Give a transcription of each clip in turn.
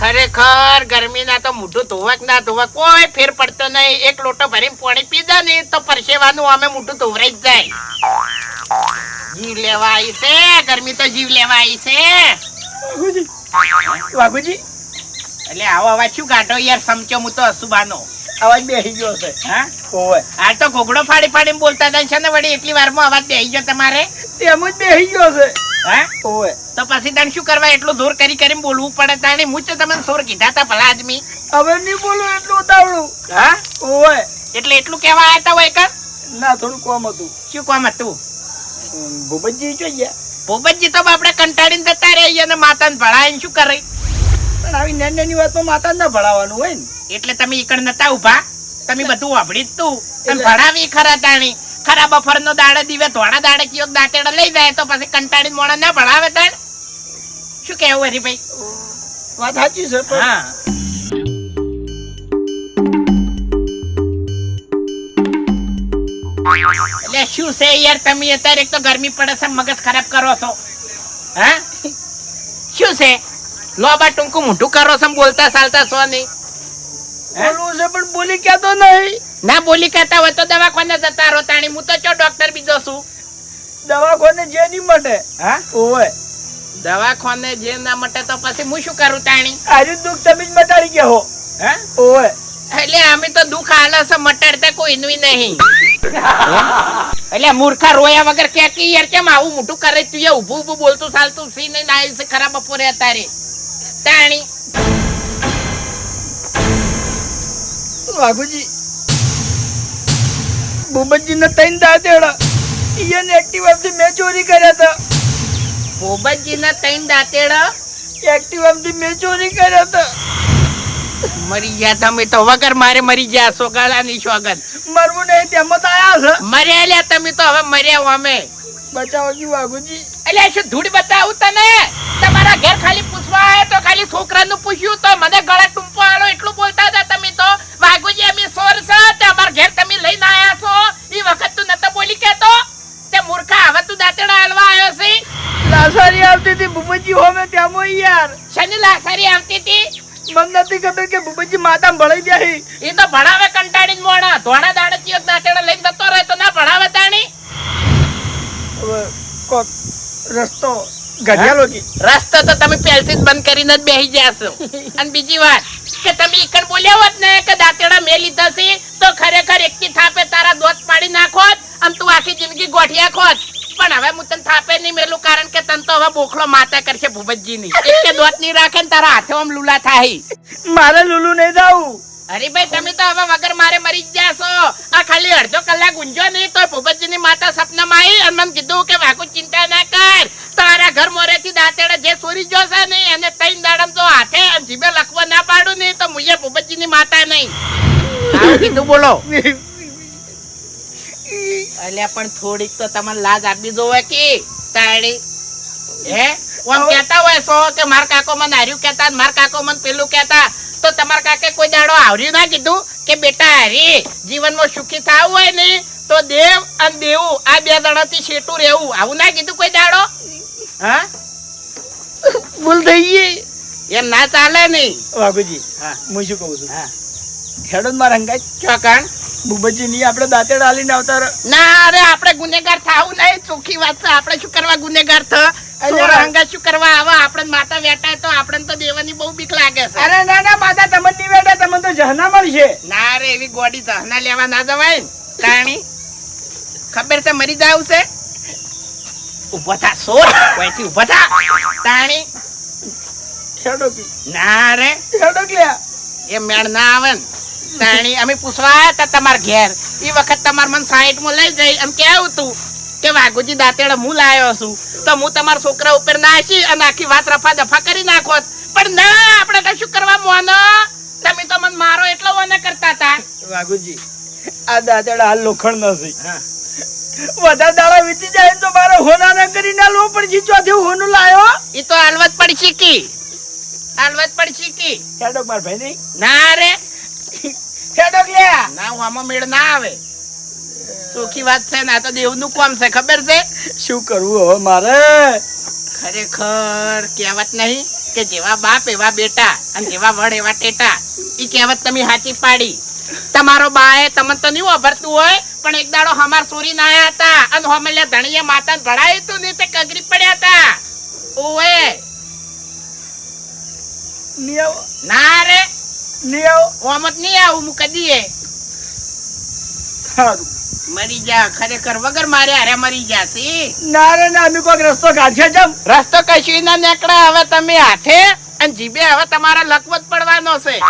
ખરેખર ગરમીના તો મોઢું ધોવક ના ધોવક કોઈ ફેર પડતો નહીં. એક લોટો ભરીને પાણી પીધા ને તો પરસેવાનું અમે મોઢું ધોવરાઈ જ જાય. જીવ લેવા આવી છે. ગરમી તો જીવ લેવા આવી છે. વાઘુજી એટલે આવો અવાજ શું કાઢો યાર સમચો હું તો અસુબાનો અવાજ બેસી ગયો છે. હા? આ તો ઘોઘડો ફાડી ફાડીને બોલતા હતા છે ને વળી એટલી વારમાં અવાજ બેહી ગયો તમારે? તેમ જ બેસી ગયો છે. હા? તો પછી તને શું કરવા એટલું જોર કરી કરીને બોલવું પડે તાણે હું તો તમને સોર કીધા હતા ભલા આદમી. હવે નહીં બોલું એટલું ઉતાવળું. હા? ઓય એટલે એટલું કહેવા આવ્યા હતા હોય કર ના થોડું કોમ હતું. શું કોમ હતું? ભૂપતજી જોઈએ ભૂપતજી તો આપણે કંટાળીને જતા રહી અને માતાને ભણાવીને શું કરે? પણ આવી નાની નાની વાતમાં માતા ના ભણાવવાનું હોય ને. એટલે તમે ઈકડ નતા ઊભા તમે બધું વાપરી જ તું. ભણાવી ખરા તાણી. ખરા બફરનો દાડે દીવે ધોળા દાડે કયો દાંતેડા લઈ જાય તો પછી કંટાળી મોણા ના ભણાવે તાણ? શું કેવું હરી ભાઈ વાત સાચી છે પણ હા. એટલે શું છે યાર તમે અત્યારે એક તો ગરમી પડે છે મગજ ખરાબ કરો છો. હા? શું છે? લોબા ટૂંકું મોટું કરો છો બોલતા ચાલતા છો નહીં? બોલવું છે પણ બોલી ક્યાં તો નહીં. ના બોલી કહેતા હોય તો દવાખાને જતા રહો તાણી. હું તો ચો ડોક્ટર બીજો છું. દવાખાને જે નહીં મટે. હા? ઓવે. દવાખાને જે ના મટે તો પછી હું શું કરું તાણી? આજે દુઃખ તમે જ મટાડી ગયો હો. હા? ઓવે. એટલે અમે તો દુઃખ આલે છે મટાડતા કોઈનું નહીં. એટલે મૂર્ખા રોયા વગર કે કે યાર કેમ આવું મોટું કરે તું ઊભું ઊભું બોલતું ચાલતું સી નહીં આવી છે ખરાબ બપોરે અત્યારે. તાણી. વાઘુજી બોબજી ને ત્રણ દાંતેડા. ઈયન એક્ટિવા થી મેં ચોરી કર્યા હતા બોબતજીના ત્રણ દાંતેડા? એક્ટિવા થી મેં ચોરી કર્યા હતા મરી ગયા તમે તો વગર મારે મરી ગયા છો ગાળાની સોગન મરવું નહીં તેમાં તો આયા છે. મર્યા લ્યા તમે તો હવે મર્યા અમે. બચાવો જી વાઘુજી. એટલે શું ધૂળ બતાવું તને? તમારા ઘેર ખાલી આવ્યો તો ખાલી છોકરાનું પૂછ્યું તો મને ગળા ટૂંપો આલો એટલું બોલતા હતા તમે તો. વાઘુજી અમે સોર છે તે અમાર ઘેર તમે લઈને આયા છો. એ વખત તું નતો બોલી કેતો તે મૂર્ખા હવે તું દાંતડા હાલવા આવ્યો છે. લાસારી આવતી હતી ભૂપતજી હોમે ત્યાં યાર. શની લાસારી આવતી હતી? મને નથી ખબર કે ભૂપતજી માતા ભળાઈ જાય એ તો ભણાવે કંટાળીને મોણા. ધોણા દાડે ચિયો દાંતડા લઈને જતો રહે તો ના ભણાવે તાણી? કોક રસ્તો કી રસ્તો તો તમે પહેલથી જ બંધ કરીને જ બેસી જશો. અને બીજી વાત કે તમે ઈકણ બોલ્યા હોત ને કે દાંતેડા મેં લીધા છે તો ખરેખર એકથી થાપે તારા દોત પાડી નાખોત અને તું આખી જિંદગી ગોઠિયા ખોત પણ હવે હું તને થાપે નહીં મેલું કારણ કે તને તો હવે બોખલો માતા કરશે ભૂપતજીની. એક કે દોત નહીં રાખે ને તારા હાથે આમ લુલા થાય મારે લુલુ નહીં જાવું અરે ભાઈ તમે તો હવે વગર મારે મરી જ જાશો આ ખાલી અડધો કલાક ઊંઝો નહીં તો ભૂપતજીની માતા સપનામાં આવી અને મને કીધું કે વાકુ ચિંતા ના કર. તારા ઘર મોરેથી દાંતેડે જે સોરી જોશે ને એને તૈન દાડમ તો હાથે અને જીભે લખવા ના પાડું નહીં તો મુયે ભૂપતજીની માતા નહીં. કીધું બોલો. અલ્યા પણ થોડીક તો તમારે લાજ આપી જોવે કે તાળી. હે? ઓમ કહેતા હોય સો કે માર કાકો મને હાર્યું કહેતા માર કાકો મને પેલું કહેતા. તો તમારા કાકે કોઈ દાડો આવર્યું ના કીધું કે બેટા હારી જીવનમાં સુખી થવું હોય ને તો દેવ અને દેવું આ બે દાડાથી શેટું રહેવું. આવું ના કીધું કોઈ દાડો? હા? ભૂલ થઈ ગઈ. એમ ના ચાલે નહીં વાઘુજી હા. હું શું કહું છું? હા. ખેડૂતમાં રંગાય ચોકાણ બુબજી ની આપણે દાંતે ડાલીને આવતા ના અરે આપણે ગુનેગાર થાવું નહીં. ચોખ્ખી વાત છે. આપણે શું કરવા ગુનેગાર થ? અલ્યા. શું કરવા આવા આપણે માતા વેટાય તો આપણે તો દેવાની બહુ બીક લાગે છે. અરે ના ના માતા તમને નહીં બેઠા તમને તો જહના મળશે. ના રે એવી ગોડી સહના લેવા ના જવાય તાણી ખબર છે મરી જાવ છે? ઊભો થા સોર કોઈથી ઊભો થા? તાણી ના રે એ મેળ ના આવે ને. તાણી અમે પૂછવા હતા તા તમાર ઘેર. એ વખત તમાર મન સાઈડમાં લઈ જઈ એમ કેવું તું? કે વાઘુજી દાંતેડે હું લાયો છું? તો હું તમારા છોકરા ઉપર નાસી અને આખી વાત રફા દફા કરી નાખોત. પણ ના આપણે કશું કરવા મોનો? તમે તો મને મારો એટલો વને કરતા હતા. વાઘુજી આ દાંતેડા હાલ લોખંડ નથી. વધારે દાડા વીતી જાય તો મારો હોના ના કરી ના લો પણ જીચો ચોથી હોનું લાયો? ઈ તો હાલવત પડી શીખી હાલવત પડી શીખી ખેડો માર ભાઈ નહીં. ના રે. ખેડો લે ના હું આમાં મેળ ના આવે. ચોખ્ખી વાત છે ને આ તો દેવનું કોમ છે ખબર છે? શું કરવું હવે મારે? ખરેખર કહેવત નહીં કે જેવા બાપ એવા બેટા અને જેવા વડ એવા ટેટા ઈ કહેવત તમે સાચી પાડી. તમારો બાએ તમને તો નહીં વાપરતું હોય પણ એક દાડો હમાર સોરી ના આયા હતા અને હમલે ધણીએ માતાને ભણાયું તું ને તે કગરી પડ્યા હતા. ઓએ. નહીં ના રે. નહીં આવો. ઓમત નહીં આવું હું કદીએ સારું. મરી જા ખરેખર વગર મારે હારે મરી જાસી ના રે ના અમે કોઈક રસ્તો કાઢશે જમ. રસ્તો કશું ના નીકળે હવે તમે હાથે અને જીબે હવે તમારા લકવત પડવાનો છે.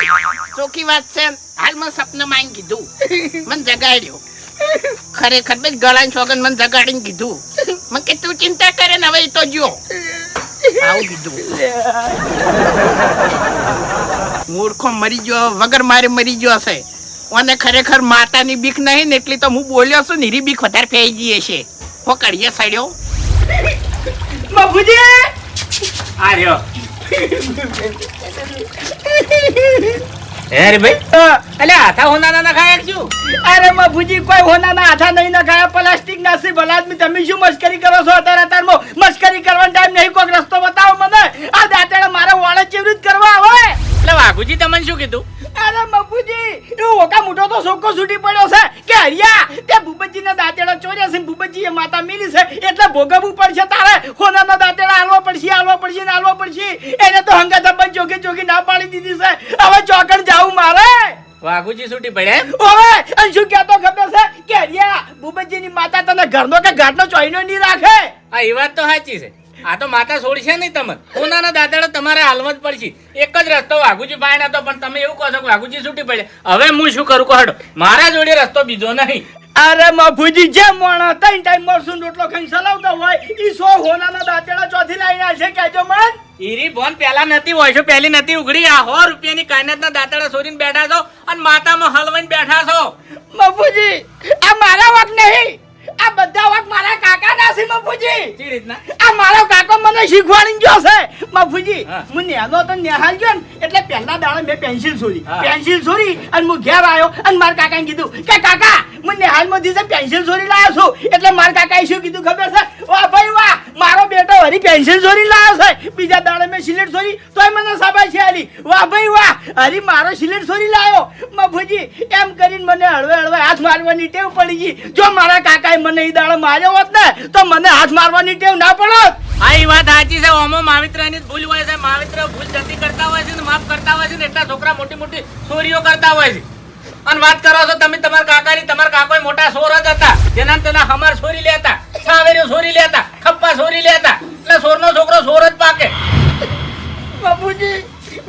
ચોખ્ખી વાત છે હાલ મને સપને માં કીધું. મને જગાડ્યો. ખરેખર બે ગળાની સોગન મને જગાડીને કીધું. મને કે તું ચિંતા કરે ને હવે તો જો આવું કીધું. મૂર્ખો મરી ગયો વગર મારે મરી ગયો છે. અને ખરેખર માતાની બીક નહીં ને એટલી તો હું બોલ્યો છું નીરી બીક વધારે ફેઈ જઈએ છે. પકડીએ સડ્યો બાપુજી! આ રહ્યો. હે રે ભાઈ. અલે આથા હોના ના ખાયા કે અરે બાપુજી કોઈ હોનાના આથા નહીં નખાયા પ્લાસ્ટિક ના સી ભલા આદમી તમે શું મસ્કરી કરો છો અત્યારે અત્યારમાં? મસ્કરી કરવાનો ટાઈમ નહીં. કોઈક રસ્તો બતાવો મને. આ દાંતેડા મારા વાળે ચેવરી જ કરવા આવે. એટલે વાઘુજી તમને શું કીધું? અરે બાપુજી તો સોકો છૂટી પડ્યો છે. કે હરિયા તે ભૂપતજી ના દાંતેડા ચોર્યા છે ભૂપતજી એ માતા મિલી છે. એટલે ભોગવવું પડશે તારે. હોનાના દાંતેડા હાલવા પડશે હાલવા પડશે ને હાલવા પડશે. એને તો હંગા ધબ્બન ચોકી ચોકી ના પાડી દીધી છે. હવે ચોકડ જાવું મારે. વાઘુજી છૂટી પડે? ઓવે અને શું કહેતો ખબર છે? કે હરિયા ભૂપતજીની માતા તને ઘરનો કે ઘાટનો ચોઈનો નહીં રાખે? આ એ વાત તો સાચી છે. આ તો માતા છોડશે નહીં તમે કોનાના દાદાડો તમારે હાલવા જ પડશે. એક જ રસ્તો વાઘુજી પાસે હતો પણ તમે એવું કહો છો કે વાઘુજી છૂટી પડે. હવે હું શું કરું કહો મારા જોડે રસ્તો બીજો નહીં. અરે મફુજી જે મોણા ત્રણ ટાઈમ મરસું રોટલો ખાઈને ચલાવતા હોય ઈ સો હોનાના દાંતેડા ચોથી લાઈને આવશે કહેજો મન. ઈરી બોન પેલા નથી હોય છે પેલી નથી ઉઘડી. આ સો રૂપિયાની કાયનાતના દાંતેડા સોરીને બેઠા છો અને માતામાં હલવાઈને બેઠા છો. મફુજી આ મારા વાક નહીં. આ બધા વાત મારા કાકા ના છે મફુજી. રીતના? આ મારો કાકો મને શીખવાડી ગયો છે મફુજી. હું. નેનો તો નેહાલ ગયો ને એટલે પહેલા દાડે મેં પેન્સિલ છોડી. પેન્સિલ છોડી અને હું ઘેર આવ્યો અને મારા કાકાએ કીધું કે કાકા હું નેહાલમાં છે પેન્સિલ છોડી લાવ્યો છું. એટલે મારા કાકાએ શું કીધું ખબર છે? વાહ ભાઈ વાહ મારો બેટો હરી પેન્સિલ છોડી લાવ્યો છે. બીજા દાડે મેં સિલેટ છોડી તોય મને સાબાશી આલી વાહ ભાઈ વાહ હરી મારો સિલેટ છોડી લાવ્યો મફુજી એમ કરીને મને હળવે હળવે હાથ મારવાની ટેવ પડી ગઈ. જો મારા કાકાએ મને ઈ દાડે માર્યો હોત ને તો મને હાથ મારવાની ટેવ ના પડત. આ ઈ વાત સાચી છે. ઓમો માવિત્રની ભૂલ હોય છે. માવિત્ર ભૂલ જતી કરતા હોય છે ને માફ કરતા હોય છે ને એટલા છોકરા મોટી મોટી ચોરીઓ કરતા હોય છે. અને વાત કરો છો તમે તમારા કાકાની તમારા કાકોય મોટા સોર જ હતા. જેના તેના હમાર સોરી લેતા સાવેરીઓ સોરી લેતા ખપ્પા સોરી લેતા. એટલે સોરનો છોકરો સોર જ પાકે. બાપુજી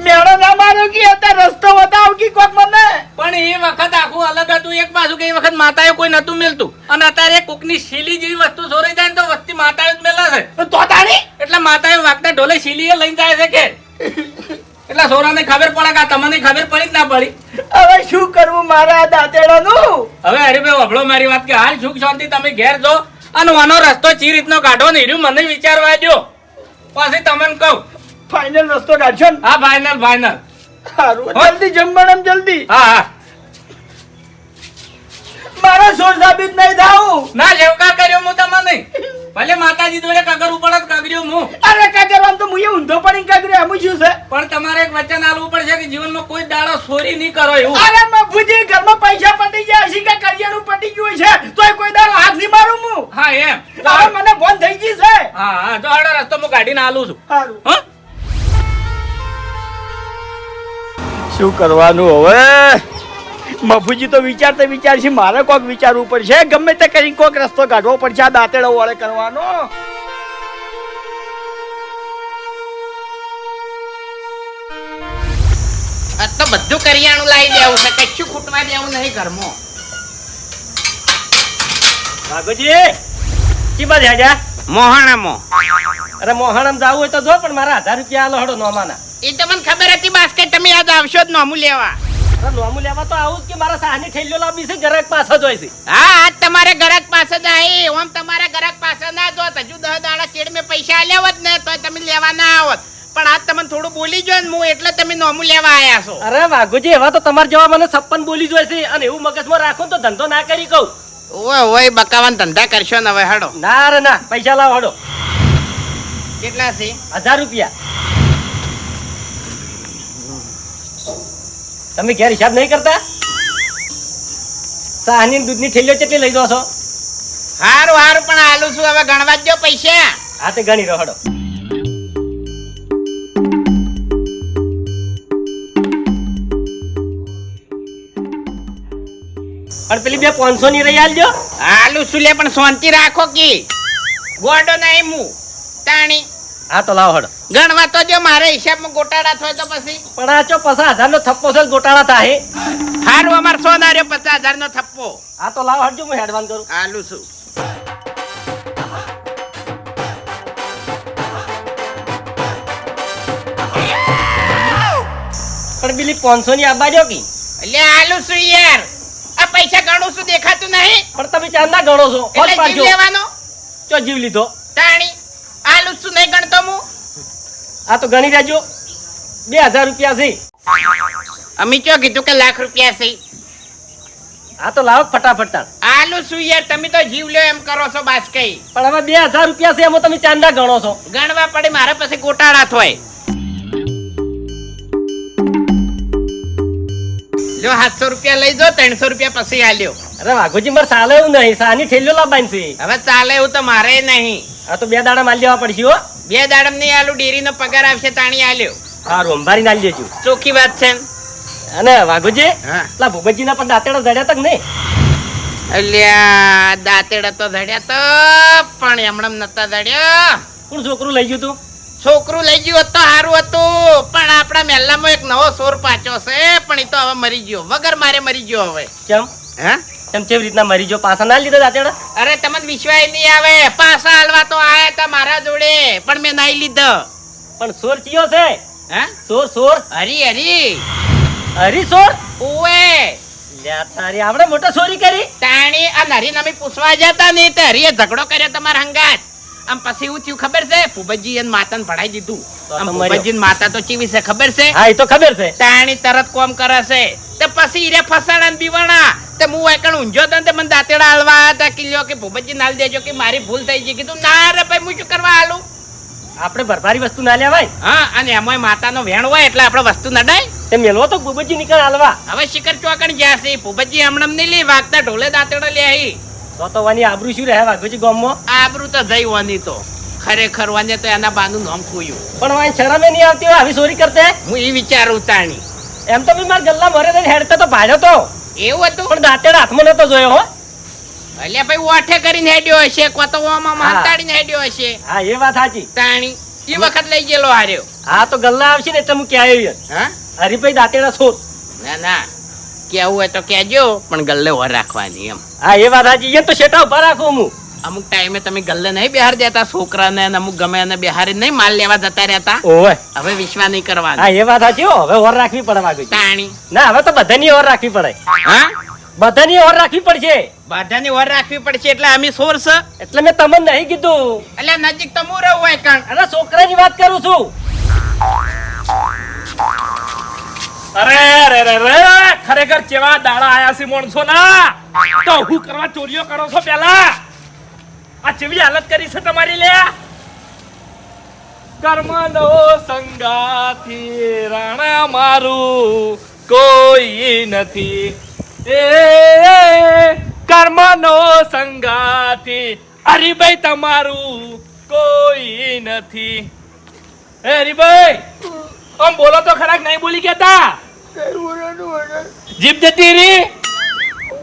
મેળો ના મારો કે અત્યારે રસ્તો બતાવ કે કોક મને? પણ એ વખત આખું અલગ હતું. એક બાજુ કે એ વખત માતાએ કોઈ નતું મેલતું. અને અત્યારે કોકની શીલી જેવી વસ્તુ સોરાઈ જાય ને તો વસ્તી માતાએ જ મેલા છે. તો તાણી? એટલે માતાએ વાગતા ઢોલે શીલીએ લઈને જાય છે કે? એટલે સોરાને ખબર પડે કે તમને ખબર પડી જ ના પડી? હવે શું કરવું મારા દાંતેડાનું? હવે હરીભાઈ વભળો મારી વાત કે હાલ સુખ શાંતિ તમે ઘેર જો. અને આનો રસ્તો ચી રીતનો કાઢો ને મને વિચારવા દો પછી તમને કહું. ફાઇનલ રસ્તો કાઢશો ને? હા ફાઇનલ ફાઇનલ સારું જલ્દી જમવાનું જલ્દી. હા હા. મારા સોર સાબિત નહીં થાવું ના જેવકા કર્યો હું તમને ભલે માતાજી જોડે કગર ઉપર જ કગર્યો હું. અરે કાગરવામ તો હું ઊંધો પડીને કગર્યો એમ શું છે. પણ તમારે એક વચન આલવું પડશે કે જીવનમાં કોઈ દાડો ચોરી નહીં કરો એવું. અરે મફુજી ઘરમાં પૈસા પડી ગયા હશે કે કરિયાણું પટી ગયું છે. તોય કોઈ દાડો હાથ નહીં મારું હું. હા એમ. હવે મને ફોન થઈ ગઈ છે. હા હા તો હાડો રસ્તો હું કાઢીને આલું છું. સારું હા. શું કરવાનું હવે? મફુજી તો વિચારતા વિચારશે મારે કોક વિચારવું પડશે. ગમે તે કરી કોક રસ્તો કાઢવો પડશે આ દાંતેડો વાળે કરવાનો. આ તો બધું કરિયાણું લાવી દેવું છે કશું ખૂટવા દેવું નહીં ઘરમાં. ભાગોજી કી બાજુ હેડ્યા મોહણામાં. અરે મોહણમ જવું હોય તો જો પણ મારા હજાર રૂપિયા આલો હડો નોમાના. એ તો મને ખબર હતી બાસ્કેટ તમે યાદ આવશો જ નોમું લેવા. નોમું લેવા તો આવું જ કે મારા સાહની ઠેલીઓ લાવી છે ગ્રાહક પાસે જ હોય છે. હા આજ તમારે ગરાક પાસે જ આવી ઓમ તમારે ગરાક પાસે ના જોત હજુ દહ દાડા ચેડ મેં પૈસા આલ્યા હોત ને તો તમે લેવા ના આવત. પણ આજ તમને થોડું બોલી જો ને હું એટલે તમે નોમું લેવા આયા છો. અરે વાઘુજી એવા તો તમારે જેવા મને છપ્પન બોલી જ હોય છે અને એવું મગજમાં રાખો તો ધંધો ના કરી કહું. ઓય ઓય બકાવાન ધંધા કરશો ને હવે હડો. ના રે ના પૈસા લાવો હડો. કેટલા છે? હજાર રૂપિયા. તમે ઘેર હિસાબ નહીં કરતા? સાહની દૂધની થેલીઓ કેટલી લઈ જાઓ છો? હારું હારું પણ આલુ છું હવે ગણવા જ પૈસા. હા તે ગણી રહડો પણ પેલી બે પાંચસો ની રહી આલજો. આલુ છું લે પણ શાંતિ રાખો કી. ગોડો નહીં હું તાણી. હા તો લાવ હડ. ગણવા તો જો મારે હિસાબમાં ગોટાળા થાય તો પછી. પણ આ ચો પચાસ હજાર નો થપ્પો છે ગોટાળા થાય. હારું અમાર સોના રહ્યો પચાસ હજાર નો થપ્પો. આ તો લાવો હડજો હું હેડવાન કરું. આલુ છું. પણ પેલી પાંચસો ની આબા જો કી? એટલે આલુ છું યાર. આ પૈસા ગણું છું દેખાતું નહીં. પણ તમે ચાંદા ગણો છો. લેવાનો. ચો જીવ લીધો? તાણી. આલુ છું નહીં ગણતો હું આ તો ગણી રહેજો બે હજાર રૂપિયા છે. અમે ચો કીધું કે લાખ રૂપિયા છે? આ તો લાવો ફટાફટ તાણ. આલુ છું યાર તમે તો જીવ લ્યો એમ કરો છો બાસ કઈ પણ હવે બે હજાર રૂપિયા છે એમાં તમે ચાંદા ગણો છો. ગણવા પડે મારા પાસે ગોટાળા થાય લ્યો સાતસો રૂપિયા લઈ જો ત્રણસો રૂપિયા પછી આલ્યો અરે વાઘુજી મારે ચાલે એવું નહીં સાની ઠેલ્યો લાવવાની છે. હવે ચાલે એવું તો મારે નહીં. આ તો બે દાડા માલ દેવા પડશે હો. બે દાડમ નહીં આલુ ડેરી નો પગાર આવશે તાણી આલ્યો. સારું અંભારી નાલી દેજો. ચોખ્ખી વાત છે ને? અને વાઘુજી હા. પેલા ભૂપતજી ના પણ દાંતેડા ધડ્યા તક નહીં? અલ્યા દાંતેડા તો ધડ્યા તો પણ એમણમ નતા ધડ્યા કોણ છોકરું લઈ ગયું તું? છોકરું લઈ ગયું હોત તો સારું હતું પણ આપણા મહેલામાં એક નવો સોર પાછો છે પણ એ તો હવે મરી ગયો. વગર મારે મરી ગયો હવે. કેમ? હે? કેમ કેવી રીતના મરી જો? પાસા ના લીધા દાંતેડા? અરે તમને વિશ્વાસ નહીં આવે. પાસા હાલવા તો આયા તા મારા જોડે. પણ મેં નાઈ લીધો. પણ સોર ચિયો છે. હે? સોર સોર. હરી હરી. હરી સોર? ઓએ લ્યા તારી આપણે મોટો સોરી કરી. તાણી આ નરી નમી પૂછવા જતા નહીં તે હરીએ ઝઘડો કર્યો તમારા હંગાત. આમ પછી એવું થયું ખબર છે? ભૂપતજી એને માતાને ભણાઈ દીધું. આમ માતા તો ચીવી છે ખબર છે? હા એ તો ખબર છે. તાણી તરત કોમ કરે છે. તે પછી ઈરે ફસાણા બીવાણા. તે હું એકણ ઊંઝો તો તે મને દાંતેડા હાલવા હતા કિલ્યો કે ભૂપતજી નાલ દેજો કે મારી ભૂલ થઈ ગઈ. કીધું ના રે ભાઈ હું શું કરવા હાલું? આપણે ભરભારી વસ્તુ ના લેવાય. હા અને એમાંય માતાનો વેણ હોય એટલે આપણે વસ્તુ નડાય તે મેલવો તો ભૂપતજી નીકળ હાલવા. હવે શિખર ચોકણ જ્યાં છે ભૂપતજી હમણાં નહીં લે વાગતા ઢોલે દાંતેડા લે આઈ. તો તો વાની આબરૂ શું રહે? વાઘોજી ગામમાં? આબરૂ તો જઈ વાની તો. ખરેખર વાને તો એના બાનું નામ ખોયું. પણ વાય શરમે નહીં આવતી હોય આવી ચોરી કરતે? હું એ વિચારું તાણી. એમ તો મારા ગલ્લા મરે હેડતા તો ભાડ્યો તો. એવું હતું? પણ દાંતેડ હાથમાં નતો જોયો હો. અલ્યા ભાઈ ઓઠે કરીને હેડ્યો હશે કો તો ઓમાં માતાડીને હેડ્યો હશે. હા એ વાત સાચી. તાણી એ વખત લઈ ગયેલો હાર્યો. હા તો ગલ્લા આવશે ને એટલે હું ક્યાં આવ્યો હા? હરીભાઈ દાંતેડા શોધ. ના ના. કેવું હોય તો કહેજો પણ ગલ્લે ઓર રાખવાની એમ. હા એ વાત સાચી એ તો શેટા ઊભા રાખું હું અમુક ટાઈમે તમે ગલ્લે નહીં બિહાર જતા છોકરાને ને અમુક ગમે એને બિહારી નહીં માલ લેવા જતા રહેતા. ઓય હવે વિશ્વા નહીં કરવાનો. હા એ વાત સાચી હો. હવે ઓર રાખવી પડે વાઘોજી તાણી. ના હવે તો બધાની ઓર રાખવી પડે. હા? બધાની ઓર રાખવી પડશે. બધાની ઓર રાખવી પડશે એટલે અમે સોર્સ એટલે મેં તમને નહીં કીધું. એટલે નજીક તો હું રહું હોય કણ. અરે છોકરાની વાત કરું છું. અરે અરે અરે ખરેખર કેવા દાડા આયા છે માણસો ના તો હું કરવા ચોરીઓ કરો છો પેલા? આ કેવી હાલત કરી છે તમારી લે? કર્મનો સંગાથી રાણા મારું કોઈ નથી. એ કર્મનો સંગાથી હરિભાઈ તમારું કોઈ નથી. હરિભાઈ! આમ બોલો તો ખરાક નહીં બોલી કેતા જીભ જતી રી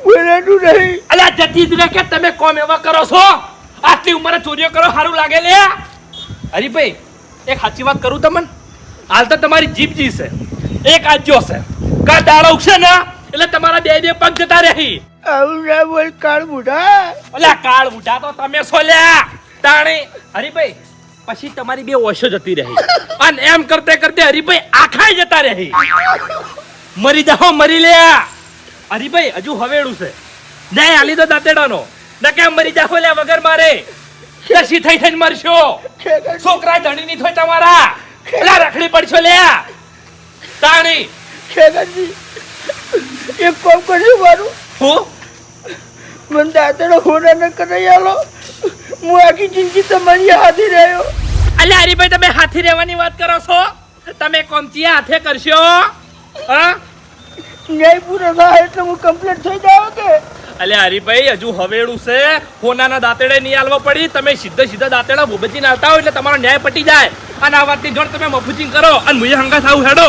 બોલાતું નહીં. અલ્યા જતી જ રે કે તમે કોમ એવા કરો છો? આટલી ઉંમરે ચોરીઓ કરો સારું લાગે લે. હરીભાઈ એક સાચી વાત કરું તમને? હાલ તો તમારી જીભ જી છે એક આજો છે. કા દાડો ઉગશે ને એટલે તમારા બે બે પગ જતા રહી. આવું ના બોલ કાળ બુઢા. અલ્યા કાળ બુઢા તો તમે છો લ્યા. તાણી. હરીભાઈ પછી તમારી બે ઓશો જતી રહી. અને એમ કરતે કરતે હરીભાઈ આખા જતા રહી. મરી જાઓ મરી લે હરીભાઈ હજુ હવેડું છે. ન્યાય આલી દો દાંતેડાનો. ન કેમ મરી જાઓ લે વગર મારે? કશી થઈ થઈને મરશો. છોકરા ધણી ની થોય તમારા. પેલા રખડી પડશો લ્યા તાણી. ખેગાજી એક કામ કરજો મારું. હું? મને દાંતેડો હોના ન કરાઈ આલો. હું આખી જિંદગી તમારી હાથી રહ્યો. અલ્યા હરીભાઈ તમે હાથી રહેવાની વાત કરો છો? તમે કોમચીયા હાથે કરશો હા? ન્યાય પૂરો થાય એટલે હું કમ્પ્લીટ થઈ જાવ કે? અલે હરીભાઈ હજુ હવેડું છે. હોનાના દાંતેડે નહીં આલવા પડી. તમે સીધા સીધા દાંતેડા ભૂબજી નાતા હોય એટલે તમારો ન્યાય પટી જાય. અને આ વાતની જોડ તમે મફુચિંગ કરો. અને મુજે હંગા થાવ હેડો.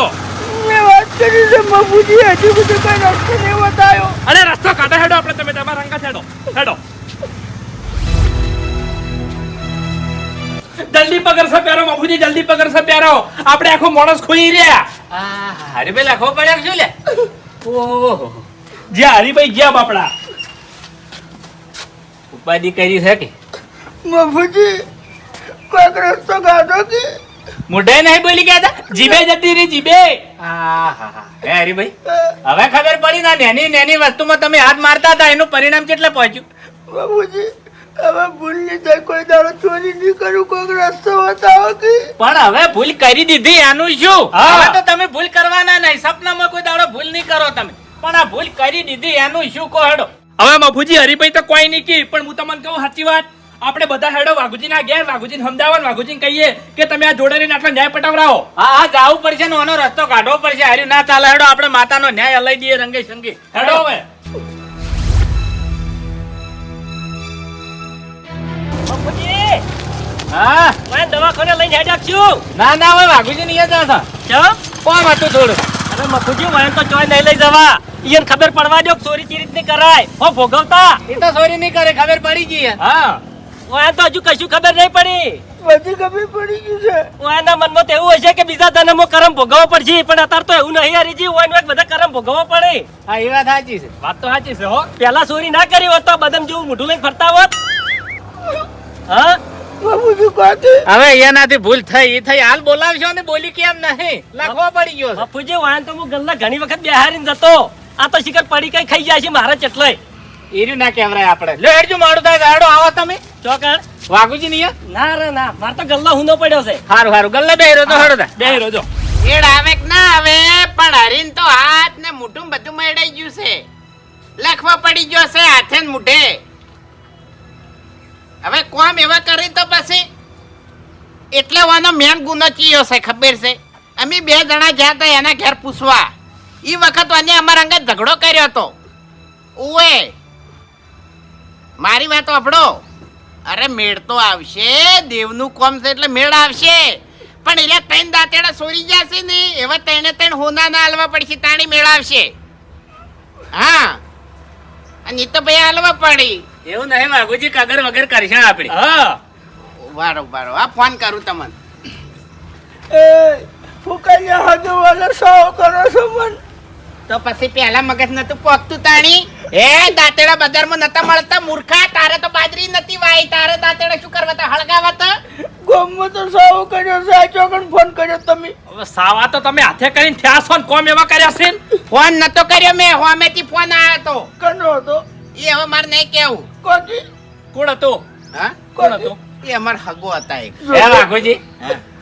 મેં વાત કરી છે મફુજી હજુ બધું કઈ રસ્તો નહીં બતાવ્યો અરે રસ્તો કાઢા હેડો આપણે. તમે તમારા હંગા હેડો. હેડો. જલ્દી પગર સે પ્યારો બાપુજી જલ્દી પગર સે પ્યારો. આપણે આખો માણસ ખોઈ રહ્યા. આ હરીભાઈ લખો પડે કે શું લે? ઓહો. જ્યાં હરીભાઈ ગયા બાપડા. ઉપાધિ કરી છે કે? બાપુજી કોઈક રસ્તો કાઢો કે? મોઢે નહીં બોલી ગયા હતા જીભે જતી રહી જીભે. હે હરીભાઈ હવે ખબર પડી ના નેની નેની વસ્તુમાં તમે હાથ મારતા હતા એનું પરિણામ કેટલે પહોંચ્યું? બાબુજી હવે ભૂલની થાય કોઈ દાડો ચોરી નહીં કરું કોઈક રસ્તો બતાવો કે. પણ હવે ભૂલ કરી દીધી એનું શું? હા. હવે તો તમે ભૂલ કરવાના નહીં સપનામાં કોઈ દાડો ભૂલ નહીં કરો તમે. પણ આ ભૂલ કરી દીધી એનું શું કહો હેડો? હવે મફુજી હરીભાઈ તો કોઈ નહીં કી પણ હું તમને કહું સાચી વાત. આપણે બધા હેડો વાઘુજીના ઘેર વાઘુજી સમજાવવા વાઘુજી કહીએ કે તમે આ જોડે આટલો ન્યાય પટાવરાવો હા હા જાવું પડશે ને આનો રસ્તો કાઢવો પડશે. હાર્યું ના ચાલે હેડો આપણે માતાનો ન્યાય અલાઈ દઈએ રંગે સંગે હેડો. હવે. હા? મેં દવાખાને લઈને હેડ્યા છું ના ના હવે વાઘુજી નહીં જતા ચમ? કોમ હતું થોડું અરે મફુજી વાયન તો ચોય નહીં લઈ જવા. ઈયન ખબર પડવા દો ચોરી ચી રીતની કરાય. હો ભોગવતા. એ તો સોરી નહીં કરે ખબર પડી ગઈ હા. વાયન તો હજુ કશું ખબર નહીં પડી. બધી ખબર પડી ગઈ છે. વાયના મનમાં તો એવું હશે કે બીજા ધનમો કરમ ભોગવવો પડશે પણ અત્યારે તો એવું નહીં હરીજી. વાયન વાયન બધા કરમ ભોગવવો પડે. હા એ વાત સાચી છે. વાત તો સાચી છે હો. પેલા ચોરી ના કરી હોત તો બદમ જેવું મોઢું લઈને ફરતા હોત. હા? હવે એનાથી ભૂલ થઈ એ થઈ. હાલ બોલાવશો ને બોલી કેમ નહીં? લખવા પડી ગયો છે. બાપુજી વાયન તો હું ગલ્લા ઘણી વખત બેહારીને જતો. આ તો શિખર પડી કઈ ખાઈ જાય છે મારા ચટલાય. એર્યું ના કેવરાય આપણે. લે હેડજો મારું થાય ગાડો આવો તમે. ચોકણ વાઘુજી નહીં ના રે ના. માર તો ગલ્લો હુંદો પડ્યો છે. હારું હારું. ગલ્લે બેહરો તો હડો તા. બે રોજો એડ આવે કે ના આવે પણ હરીન તો હાથ ને મુઠું બધું મેળાઈ ગયું છે. લખવા પડી ગયો છે હાથે ને મૂઢે હવે કોમ એવા કરી તો પછી એટલે વાનો મેન ગુનો ચીયો છે, ખબર છે? અમે બે જણા ગયા હતા એના ઘેર પૂછવા. એ વખત વાને અમારા અંગે ઝઘડો કર્યો હતો. ઓએ મારી વાત આપડો અરે મેળ તો આવશે, દેવનું કોમ છે એટલે મેળ આવશે. પણ એટલે ત્રણ દાંતેડા સોરી જશે ને, એવા ત્રણે ત્રણ હોના ના હાલવા પડશે, તાણી મેળ આવશે. હા. અને તો ભાઈ હાલવા પડી. એવું નહીં વાઘુજી કાગર વગર કરશે આપણે. હા. વારો વારો. આ ફોન કરું તમને. એ ફૂકાઈને હજુ વાળો સાવ કરો છો મન. તો પછી પહેલા મગજ નતું પોકતું તાણી? હે દાંતેડા બજારમાં નતા મળતા મૂર્ખા. તારે તો બાજરી નથી વાય તારે દાંતેડા શું કરવા તા હળગાવા તા ગામમાં તો સાવ કર્યો આ ચોકન ફોન કર્યો તમે. હવે સાવા તો તમે હાથે કરીને થયા છો ને કોમ એવા કર્યા છે ને? ફોન નતો કર્યો મેં હોમેથી ફોન આવ્યો તો. કનો હતો. એ હવે મારે નહીં કેવું કોકી? કોણ હતો? હા? કોણ હતો? એ અમાર હગો હતા એક. હે વાઘુજી.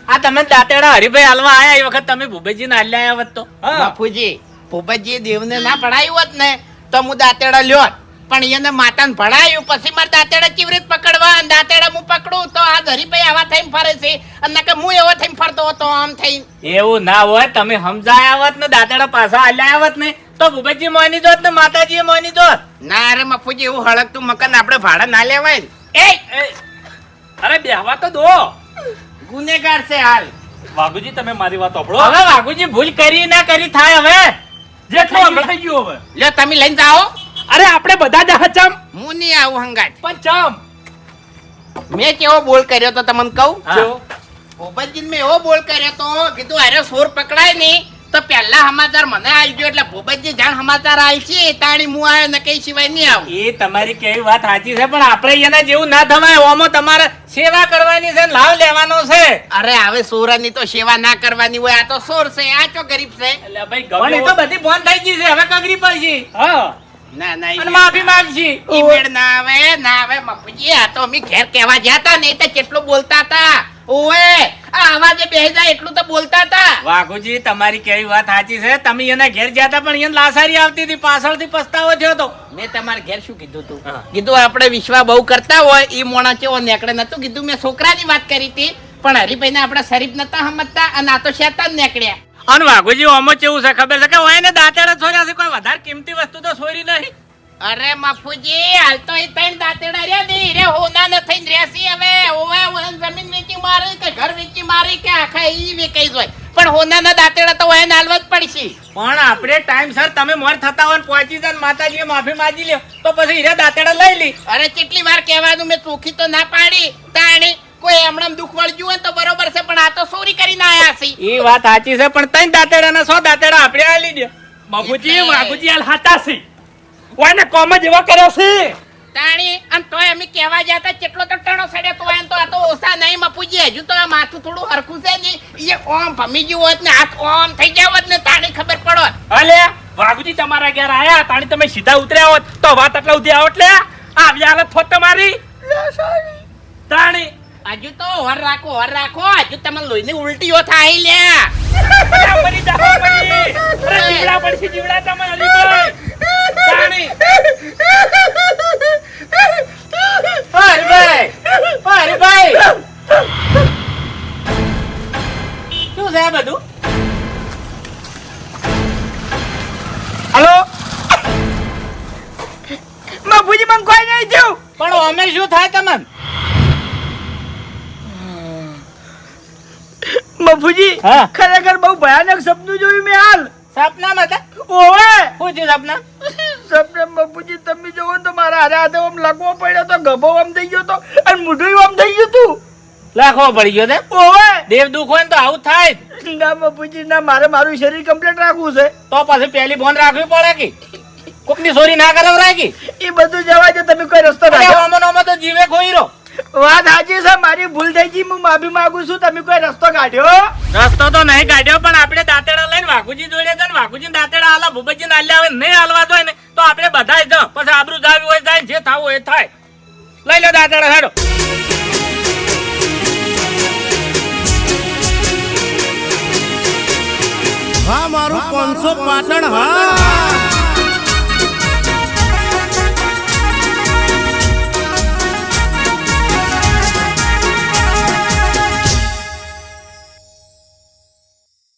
આ તમે દાંતેડા હરિભાઈ હાલવા આયા એ વખત તમે ભૂપેજી ને હાલ્યા આવ્યા હોત તો? બાપુજી ભૂપતજીએ દેવને ના ભણાયું હોત ને તો હું દાંતેડા લ્યોત. પણ એને માતાને ભણાયું પછી મારે દાંતેડા કેવી રીતે પકડવા? અને દાંતેડા હું પકડું તો આ હરીભાઈ આવા થઈને ફરે છે. અને કે હું એવો થઈને ફરતો હતો આમ થઈને. એવું ના હોય તમે સમજાયા હોત ને દાંતેડા પાછા હાલ્યા આવત ને તો ભૂપેજી મોની દોત ને માતાજી મોની દોત? ના અરે મફુજી એવું હળકતું મકાન આપણે ભાડા ના લેવાય એ અરે બેહવા તો દો. ગુનેગાર છે હાલ. વાઘુજી તમે મારી વાત સાંભળો. હવે વાઘુજી ભૂલ કરી ના કરી થાય હવે. જેટલું હમણાં થઈ ગયું હવે. લે તમે લઈને જાઓ. અરે આપણે બધા જ હચમ. ચમ હું નહીં આવું હંગાત. પણ ચમ. મેં કેવો બોલ કર્યો તો તમને કહું. ભૂપતજી મેં એવો બોલ કર્યો તો કીધું અરે સોર પકડાય નહીં. તો પહેલા સમાચાર મને આવી ગયો એટલે ભૂપતજી જાણ સમાચાર આવી છે તાણી હું આવ્યો ને કઈ સિવાય નહીં આવું. એ તમારી કેવી વાત સાચી છે પણ આપણે એના જેવું ના થવાય ઓમો તમારે સેવા કરવાની છે લાભ લેવાનો છે. અરે હવે સોરાની તો સેવા ના કરવાની હોય આ તો સોર છે આ ચો ગરીબ છે? એટલે ભાઈ એ ગમે તો બધી ફોન થઈ ગઈ છે હવે કગરી પડશે. હા. ના ના અને માફી માંગશી. ઈ મેળ ના આવે ના આવે મફુજી આ તો અમે ઘેર કહેવા જતા નહીં તો કેટલું બોલતા હતા. ઓએ આ અવાજે બેહી જાય એટલું તો બોલતા હતા. વાઘુજી તમારી કેવી વાત સાચી છે? તમે એના ઘેર ગયા હતા પણ એને લાસારી આવતી હતી પાછળથી પસ્તાવો થયો તો મેં તમારે ઘેર શું કીધું તું? કીધું આપણે વિશ્વા બહુ કરતા હોય એ મોણા ચેવો નેકડે નતું કીધું મેં છોકરાની વાત કરી હતી પણ હરિભાઈ ને આપણે શરીફ નતા સમજતા અને આ તો શેતાન નેકળ્યા. અને વાઘુજી ઓમો કેવું છે ખબર છે કે હોય ને દાંતેડા છોર્યા છે? કોઈ વધારે કિંમતી વસ્તુ તો છોરી નહીં. અરે મફુજી હાલ તો એ ત્રણ દાંતેડા રે ને રે હોના ન થઈને રેસી હવે. ઓવે ઓન જમીન વેચી મારી કે ઘર વેચી મારી કે આખા ઈ વેચાઈ જોય. પણ હોનાના દાંતેડા તો એને હાલવા જ પડશે. પણ આપણે ટાઈમ સર તમે મોર થતા હોય ને પહોંચી જાય માતાજીએ માફી માંગી લ્યો તો પછી હીરા દાંતેડા લઈ લી. અરે કેટલી વાર કહેવાનું મેં ચોખી તો ના પાડી. તાણી કોઈ હમણાં દુઃખ વળગ્યું હોય તો બરોબર છે પણ આ તો ચોરી કરીને આયા છે. એ વાત સાચી છે પણ ત્રણ દાંતેડા ના સો દાંતેડા આપણે આ દે બાપુજી બાપુજી હાલ હાચા છે. ઓને કોમ જ એવા કર્યો છે. તાણી અને તોય એમ કહેવા જતા કેટલો તો ટણો સડે તો એમ તો આ તો ઓછા નહીં મપુજી હજુ તો આ માથું થોડું હરખું છે ને. એ ઓમ ભમી ગયું હોત ને હાથ ઓમ થઈ ગયા હોત ને તાણી ખબર પડો અલે વાઘુજી તમારા ઘેર આયા તાણી તમે સીધા ઉતર્યા હોત તો વાત આટલા ઉધી આવો એટલે આવી હાલત થોત તમારી. તાણી હજુ તો હોર રાખો હોર રાખો હજુ તમે લોહીની ઉલટીઓ થાય લ્યા પડી જાવ પડી અરે જીવડા પડશે જીવડા તમે હરીભાઈ તાણી હરીભાઈ હા. ખરેખર બહુ ભયાનક સપનું જોયું મેં હાલ. સપનામાં હતા? ઓવે. શું થયું સપના? સપના બાપુજી તમે જોવો ને તો મારા હારે હાથે આમ લખવો પડ્યો તો ગભો આમ થઈ ગયો તો અને મોઢું આમ થઈ ગયું તું. લાખો પડી ગયો ને ઓવે. દેવ દુઃખ હોય ને તો આવું થાય જ. ના બાપુજી ના મારે મારું શરીર કમ્પ્લીટ રાખવું છે. તો પછી પહેલી ફોન રાખવી પડે કે? કોકની સોરી ના કરાવરાય રાખી એ બધું જવા દે તમે કોઈ રસ્તો રાખો આમાં તો જીવે ખોઈ રહ્યો. વાત સાચી છે મારી ભૂલ થઈ ગઈ હું માફી માંગુ છું તમે કોઈ રસ્તો કાઢ્યો? રસ્તો તો નહીં કાઢ્યો પણ આપણે દાંતેડા લઈને વાઘુજી જોડે છે વાઘુજી દાંતેડા આલા ભૂપતજી ના આવે નહીં હાલવા દો ને તો આપણે બધા જ પછી આબરું જાવી હોય જાય જે થવું હોય એ થાય. લઈ લો દાંતેડા હેડો. હા મારું પાંચસો પાટણ હા.